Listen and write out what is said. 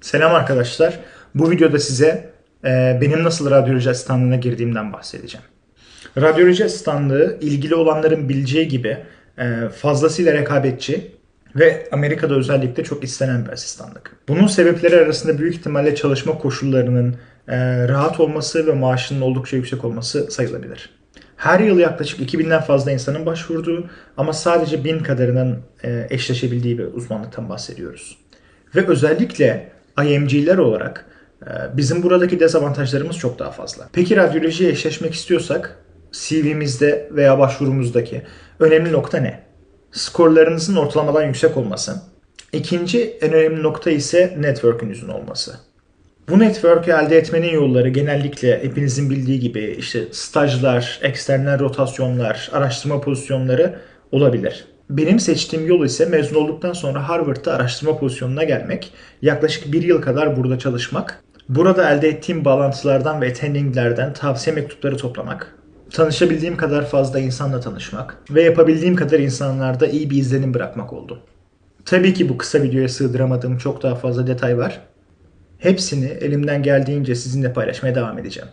Selam arkadaşlar. Bu videoda size e, benim nasıl radyoloji asistanlığına girdiğimden bahsedeceğim. Radyoloji asistanlığı ilgili olanların bileceği gibi e, fazlasıyla rekabetçi ve Amerika'da özellikle çok istenen bir asistanlık. Bunun sebepleri arasında büyük ihtimalle çalışma koşullarının e, rahat olması ve maaşının oldukça yüksek olması sayılabilir. Her yıl yaklaşık 2000'den fazla insanın başvurduğu ama sadece 1000 kadarının e, eşleşebildiği bir uzmanlıktan bahsediyoruz. Ve özellikle IMG'ler olarak e, bizim buradaki dezavantajlarımız çok daha fazla. Peki radyolojiye eşleşmek istiyorsak CV'mizde veya başvurumuzdaki önemli nokta ne? Skorlarınızın ortalamadan yüksek olması. İkinci en önemli nokta ise network'ünüzün olması. Bu network'ü elde etmenin yolları genellikle hepinizin bildiği gibi işte stajlar, eksternal rotasyonlar, araştırma pozisyonları olabilir. Benim seçtiğim yol ise mezun olduktan sonra Harvard'da araştırma pozisyonuna gelmek, yaklaşık bir yıl kadar burada çalışmak, burada elde ettiğim bağlantılardan ve attendinglerden tavsiye mektupları toplamak, tanışabildiğim kadar fazla insanla tanışmak ve yapabildiğim kadar insanlarda iyi bir izlenim bırakmak oldu. Tabii ki bu kısa videoya sığdıramadığım çok daha fazla detay var. Hepsini elimden geldiğince sizinle paylaşmaya devam edeceğim.